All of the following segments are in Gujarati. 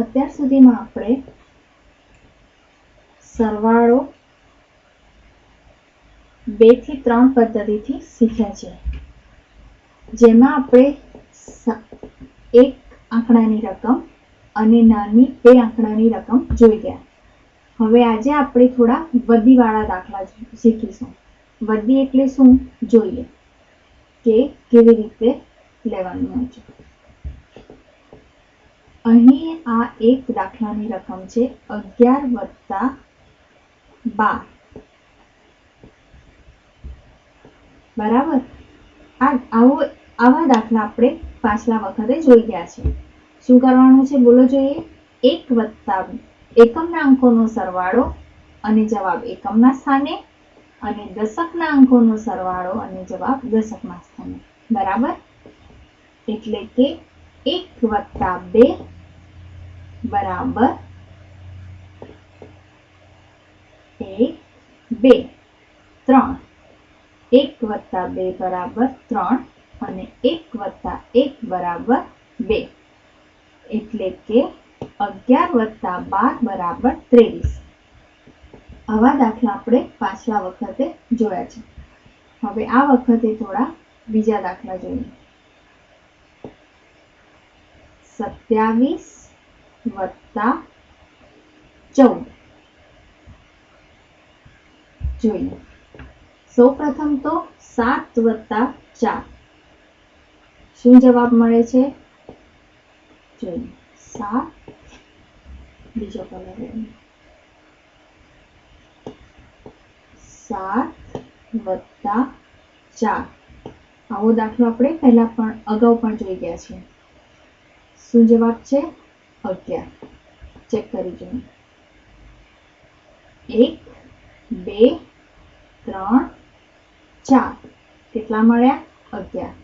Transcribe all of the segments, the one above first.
અત્યાર સુધીમાં આપણે સરવાળો બેથી ત્રણ પદ્ધતિથી શીખ્યા છે. જેમાં આપણે એક આંકડાની રકમ અને નાની બે આંકડાની રકમ જોઈ ગયા. હવે આજે આપણે થોડા વધીવાળા દાખલા શીખીશું. વધી એટલે શું? જોઈએ કે કેવી રીતે લેવાનું હોય છે. અહીં આ એક દાખલાની રકમ છે, અગિયાર વત્તા બાર. બરાબર? આવો, આવા દાખલા આપણે પાછલા વખતે જોઈ ગયા છે. શું કરવાનું છે બોલો જોઈએ? એક વત્તા એકમના અંકોનો સરવાળો અને જવાબ એકમના સ્થાને અને દશકના અંકોનો સરવાળો અને જવાબ દશકના સ્થાને. બરાબર? એટલે કે એક વત્તા બે બરાબર એક બે ત્રણ એક વત્તા બે બરાબર ત્રણ અને એક વત્તા એક બરાબર બે એટલે કે અગિયાર વત્તા બાર બરાબર ત્રેવીસ આવા દાખલા આપણે પાછલા વખતે જોયા છે. હવે આ વખતે થોડા બીજા દાખલા જોઈએ. સત્યાવીસ વત્તા ચૌદ. જોઈએ. સૌ પ્રથમ તો સાત વત્તા ચાર. શું જવાબ મળે છે? જોઈએ. સાત. બીજો કલર સાત વત્તા ચાર. આવો દાખલો આપણે પહેલા પણ, અગાઉ પણ જોઈ ગયા છે શું જવાબ છે અગિયાર ચેક કરી જોઈએ એક, બે, ત્રણ, ચાર. કેટલા મળ્યા? અગિયાર.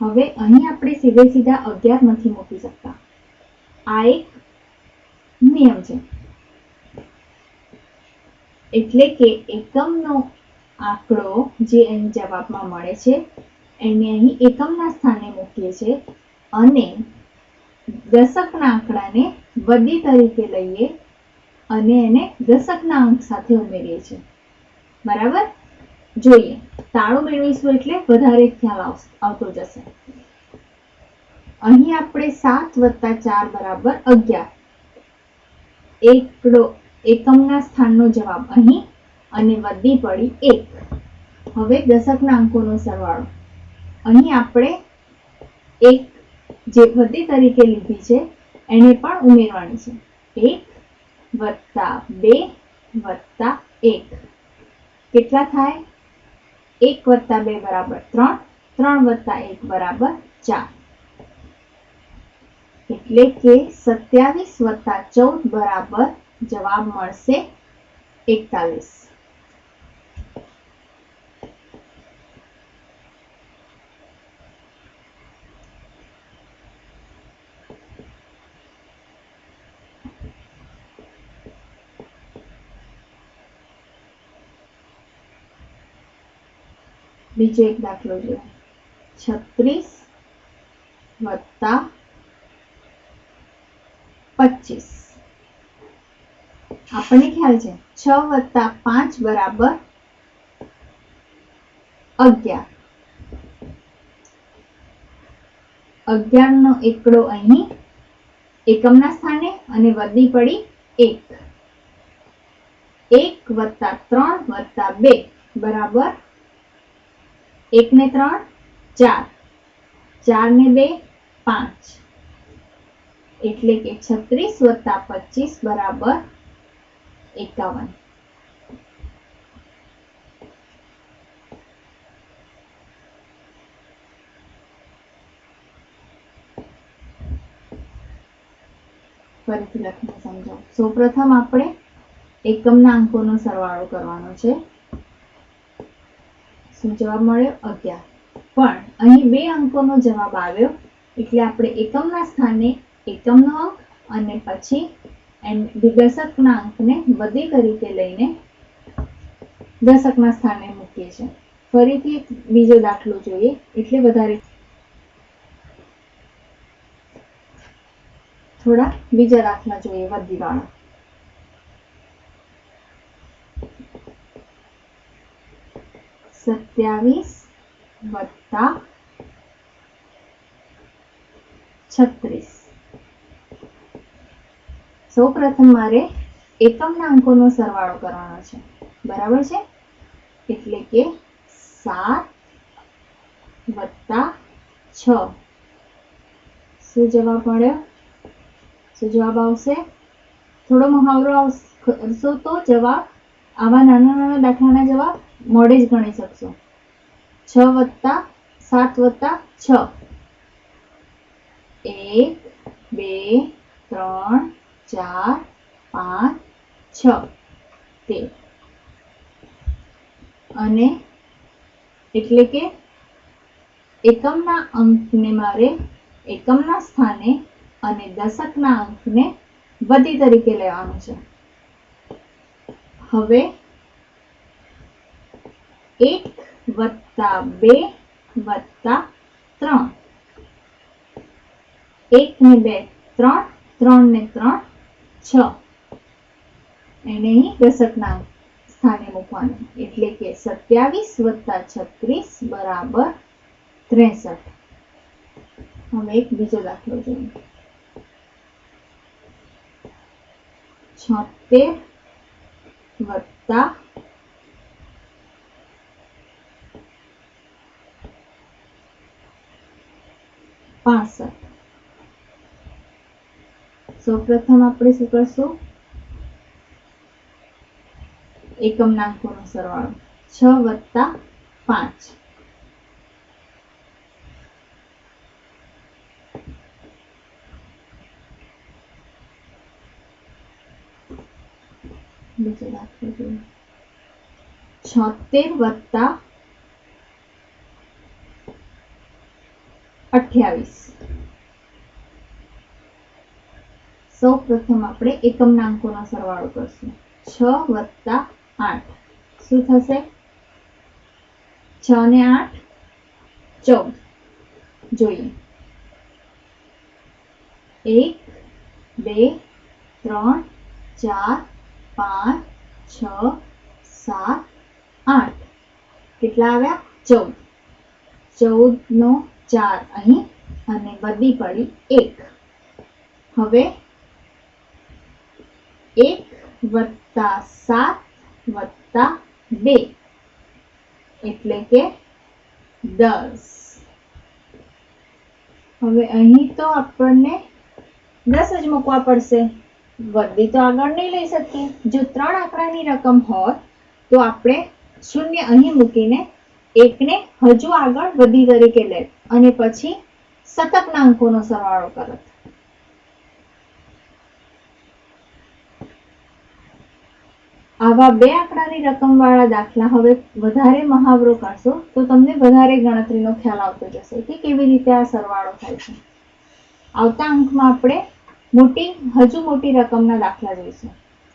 હવે અહીં આપણે સીધે સીધા અગિયાર નથી મૂકી શકતા. આ એક નિયમ છે. એટલે કે એકમનો આંકડો જે અહીં જવાબમાં મળે છે, એને અહીં એકમના સ્થાને મૂકીએ છીએ અને દશકના આંકડાને વધી તરીકે લઈએ અને એને દશકના અંક સાથે ઉમેરીએ છીએ. બરાબર? જોઈએ. તાળું મેળવીશું એટલે વધારે ખ્યાલ આવતો જશે. અહીં આપણે સાત વત્તા ચાર બરાબર અગિયાર. એકડો, એકમના સ્થાનનો જવાબ અહીં અને વધી પડી એક. હવે દશકના અંકોનો સરવાળો. અહીં આપણે એક જે વધી તરીકે લીધી છે, એને પણ ઉમેરવાની છે. એક વત્તા બે વત્તા એક. કેટલા થાય? એક વત્તા બે બરાબર ત્રણ ત્રણ વત્તા એક બરાબર ચાર. એટલે કે સત્યાવીસ વત્તા ચૌદ બરાબર જવાબ મળશે એકતાલીસ. બીજો એક દાખલો જોઈએ. છત્રીસ વત્તા પચીસ. આપણને ખ્યાલ છે, છ વત્તા પાંચ બરાબર અગિયાર. નો એકડો અહીં, એકમના સ્થાને અને વધી પડી એક. એક વત્તા ત્રણ વત્તા બે, બરાબર એક ને ત્રણ ચાર ચાર ને બે પાંચ એટલે કે છત્રીસ વત્તા પચીસ બરાબર એકાવન. ફરીથી લખીને સમજાવું. સૌપ્રથમ આપણે એકમના અંકોનો સરવાળો કરવાનો છે. શું જવાબ મળ્યો? અગિયાર. પણ અહીં બે અંકોનો જવાબ આવ્યો. એટલે આપણે એકમના સ્થાને એકમનો અંક અને પછી એમ દશકના અંકને બધી તરીકે લઈને દશકના સ્થાને મૂકીએ છીએ. ફરીથી એક બીજો દાખલો જોઈએ. એટલે વધારે થોડા બીજા દાખલા જોઈએ વધીવાળા સત્યાવીસ વત્તા છત્રીસ સૌ પ્રથમ મારે એકમના અંકોનો સરવાળો કરવાનો છે. બરાબર છે? એટલે કે સાત વત્તા છ. શું જવાબ મળ્યો? શું જવાબ આવશે? થોડો મહાવરો આવશો. તો જવાબ આવા નાના નાના દાખલાના જવાબ મોડે જ ગણી શકશો. છ વત્તા સાત વત્તા છ. એક, બે, ત્રણ, ચાર, પાંચ, છ. તેર અને એટલે કે એકમના અંકને મારે એકમના સ્થાને અને દશકના અંકને વધી તરીકે લેવાનું છે. હવે એક વત્તા બે વત્તા ત્રણ એક ને બે ત્રણ ત્રણ ને ત્રણ છ એને અહીં દશકના સ્થાને મૂકવાનું, એટલે કે સત્યાવીસ વત્તા છત્રીસ બરાબર ત્રેસઠ. હવે એક બીજો દાખલો જોઈએ. છોતેર વત્તા પાસઠ. સૌપ્રથમ આપણે શું કરશું? એકમના અંકોનો સરવાળો. છ વત્તા પાંચ. બીજો દાખલો જોઈએ. છોતેર વત્તા અઠ્યાવીસ. સૌ પ્રથમ આપણે એકમના અંકોનો સરવાળો કરશું. છ વત્તા આઠ. શું થશે? છ ને આઠ, ચૌદ. જોઈએ. એક, બે, ત્રણ, ચાર, પાંચ, છ, સાત, આઠ. કેટલા આવ્યા? ચૌદ. ચૌદ નો ચાર અહીં અને બધી પડી એક. હવે એક વત્તા સાત વત્તા બે. એટલે કે દસ. હવે અહીં તો આપણને દસ જ મૂકવા પડશે. વધી તો આગળ નહીં લઈ શકીએ. જો ત્રણ આંકડાની રકમ હોત તો આપણે શૂન્ય અહીં મૂકીને એકને હજુ આગળ વધી તરીકે લે અને પછી શતકના અંકોનો સરવાળો કરત આવા બે આંકડાની રકમ વાળા દાખલા હવે વધારે મહાવરો કરશો, તો તમને વધારે ગણતરીનો ખ્યાલ આવતો જશે કે કેવી રીતે આ સરવાળો થાય છે. આવતા અંકમાં આપણે મોટી, હજુ મોટી રકમના દાખલા જોઈશું.